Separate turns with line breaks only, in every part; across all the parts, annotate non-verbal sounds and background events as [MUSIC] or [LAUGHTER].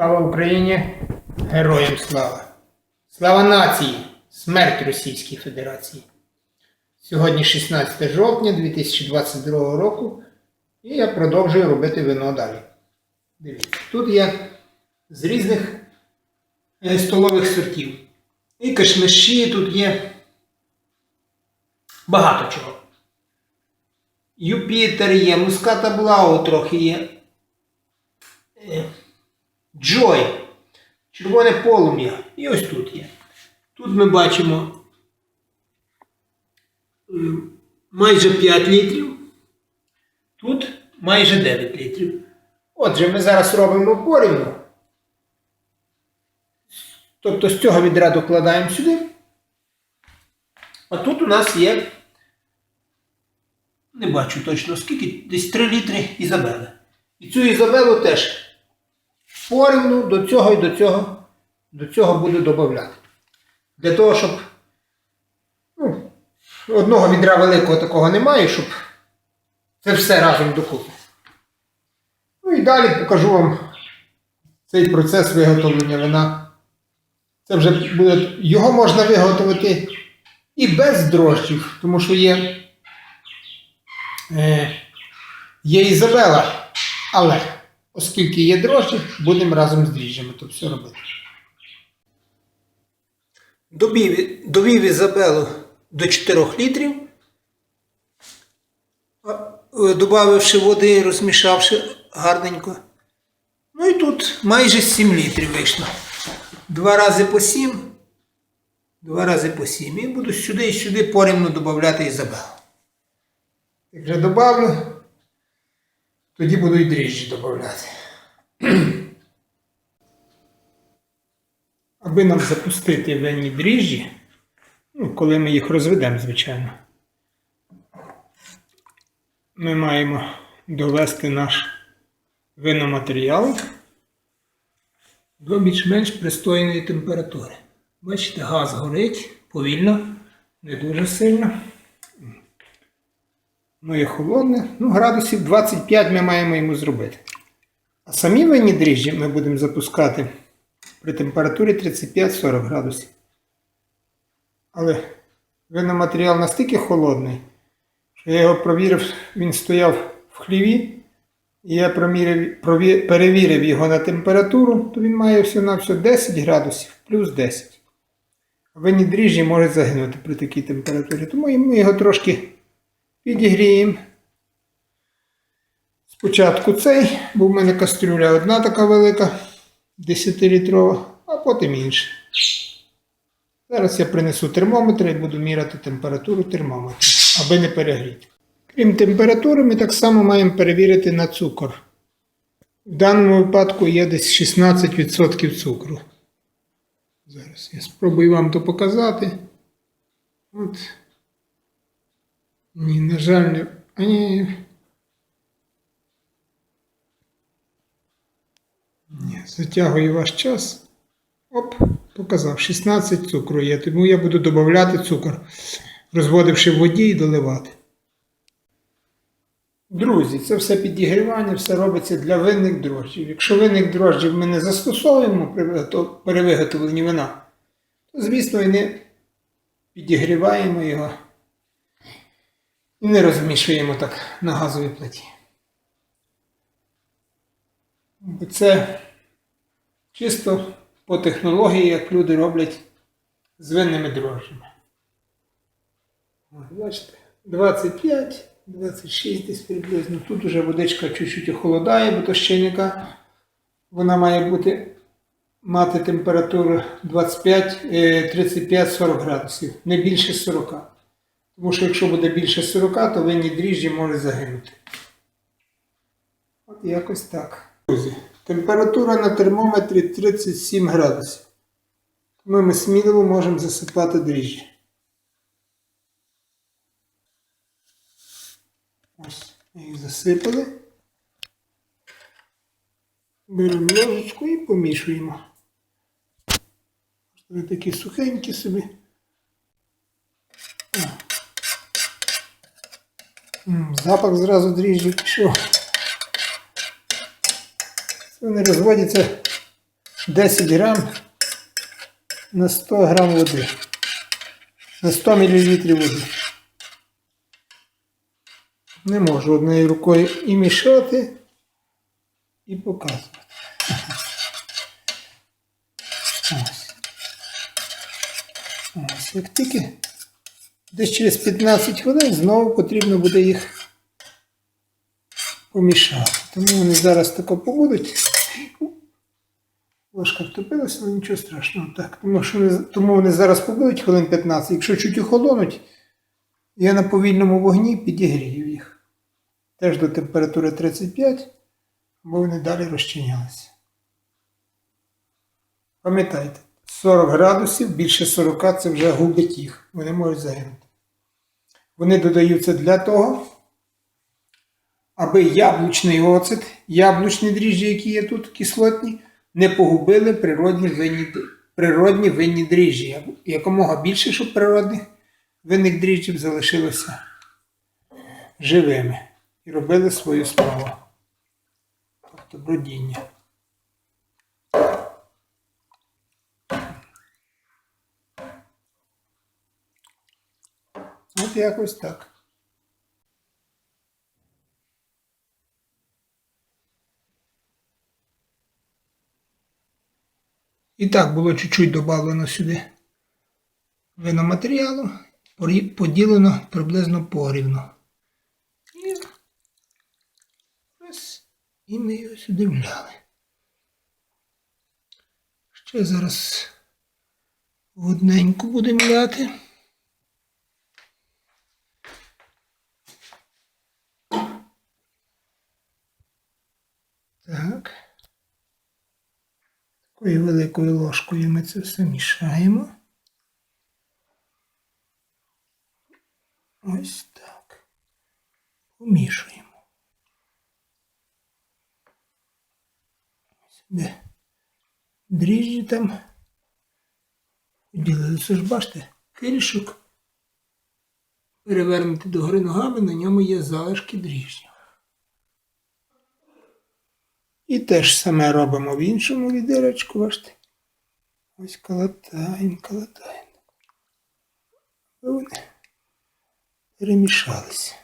Слава Україні! Героям слава! Слава нації! Смерть Російській Федерації! Сьогодні 16 жовтня 2022 року і я продовжую робити вино далі. Дивіться, тут є з різних е, столових сортів. І кашмиші тут є багато чого. Юпітер є, муската Блау трохи є. Джой, червоне полум'я. І ось тут є. Тут ми бачимо е, майже 5 літрів. Тут майже 9 літрів. Отже, ми зараз робимо порівну. Тобто з цього відра докладаємо сюди. А тут у нас є, не бачу точно скільки, десь 3 літри Ізабели. І цю Ізабелу теж порівну до цього і до цього, до цього буду додати. Для того, щоб ну, одного відра великого такого немає, щоб це все разом докупи. Ну і далі покажу вам цей процес виготовлення вина. Це вже буде, його можна виготовити і без дрожджів, тому що є, е, є Ізабела, але оскільки є дрожжі, будемо разом з дріжджами то все робити. Довів, довів Ізабелу до 4 літрів, е, води, розмішавши гарненько. Ну і тут майже 7 літрів вийшло. Два рази по 7. Два рази по 7. І буду сюди і сюди порівну додати Ізабелу. Як вже добавлю, тоді буду і дріжджі додати. [CLEARS THROAT] Аби нам запустити винні дріжджі, ну, коли ми їх розведемо, звичайно, ми маємо довести наш виноматеріал до більш-менш пристойної температури. Бачите, газ горить повільно, не дуже сильно. Ну і холодне. Ну, градусів 25 ми маємо йому зробити. А самі винні дріжджі ми будемо запускати при температурі 35-40 градусів. Але виноматеріал настільки холодний, що я його провірив, він стояв в хліві. І я проміряв, прові- перевірив його на температуру, то він має всього на все 10 градусів плюс 10. А винні дріжджі можуть загинути при такій температурі. Тому ми його трошки підігріємо. Спочатку цей, бо в мене кастрюля одна така велика, 10-літрова, а потім інша. Зараз я принесу термометр і буду міряти температуру термометра, аби не перегріти. Крім температури, ми так само маємо перевірити на цукор. В даному випадку є десь 16% цукру. Зараз я спробую вам то показати. От. Ні, на жаль, не. Ні. Затягую ваш час. Оп, показав. 16 цукру є, тому я буду додавати цукор, розводивши в воді і доливати. Друзі, це все підігрівання, все робиться для винних дрожджів. Якщо винних дрожджів ми не застосовуємо при виготовленні вина, то, звісно, і не підігріваємо його і не розмішуємо так на газовій плиті. Це чисто по технології, як люди роблять з винними дрожжами. Бачите, 25, 26 десь приблизно. Тут уже водичка чуть-чуть охолодає, бо то щільника. Вона має бути мати температуру 25, е, 35-40 градусів, не більше 40. Тому що якщо буде більше 40, то винні дріжджі можуть загинути. От якось так. Друзі, температура на термометрі 37 градусів. Тому ми сміливо можемо засипати дріжджі. Ось, ми їх засипали. Беремо ложечку і помішуємо. Вони такі сухенькі собі. Запах зразу дріжджі пішов. Вони розводяться 10 грам на 100 грам води. На 100 мл води. Не можу однією рукою і мішати, і показувати. Ось. Ось, як тільки десь через 15 хвилин знову потрібно буде їх помішати. Тому вони зараз тако побудуть. Ложка втопилася, але нічого страшного. Так, тому, що вони, тому вони зараз побудуть хвилин 15. Якщо чуть охолонуть, я на повільному вогні підігрію їх. Теж до температури 35, бо вони далі розчинялися. Пам'ятайте, 40 градусів, більше 40 це вже губить їх. Вони можуть загинути. Вони додаються для того, аби яблучний оцет, яблучні дріжджі, які є тут, кислотні, не погубили природні винні, природні винні дріжджі. Якомога більше, щоб природних винних дріжджів залишилося живими і робили свою справу. Тобто бродіння. От якось так. І так було чуть-чуть додано сюди виноматеріалу, поділено приблизно порівну. І, і ми його сюди вляли. Ще зараз одненьку будемо мляти. Так. Такою великою ложкою ми це все мішаємо. Ось так. Помішуємо. Сюди дріжджі там. Ділилися ж, бачите, кирішок. Перевернути догори ногами, на ньому є залишки дріжджів. І те ж саме робимо в іншому відерочку, бачите. Ось колотаємо, колотаємо. Вони перемішалися.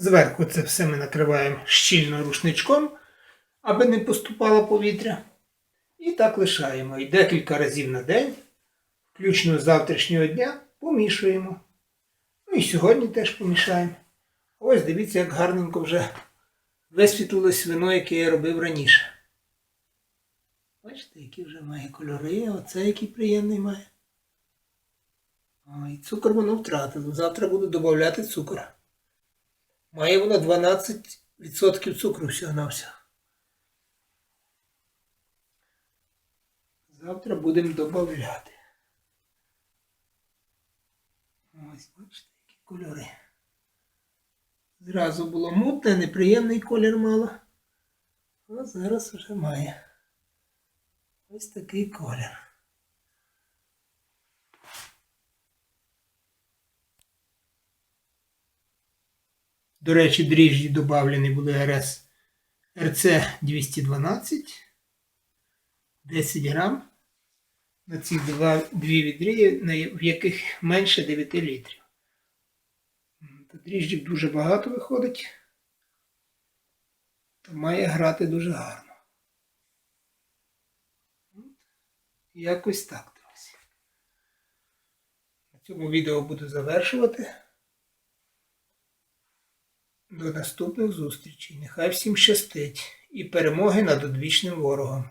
Зверху це все ми накриваємо щільно рушничком, аби не поступало повітря. І так лишаємо. І декілька разів на день, включно з завтрашнього дня, помішуємо. Ну і сьогодні теж помішаємо. Ось дивіться, як гарненько вже висвітлилось вино, яке я робив раніше. Бачите, які вже має кольори, оце який приємний має. Ой, цукор воно втратило. Завтра буду додати цукор. Має воно 12% цукру всього на всього. Завтра будемо додати. Ось, бачите, які кольори. Зразу було мутне, неприємний колір мало. А зараз вже має ось такий колір. До речі, дріжджі додавлені були РС РЦ 212, 10 грам на ці два, дві відрії, в яких менше 9 літрів. Дріжджів дуже багато виходить, то має грати дуже гарно. Якось так. На цьому відео буду завершувати. До наступних зустрічей. Нехай всім щастить і перемоги над одвічним ворогом.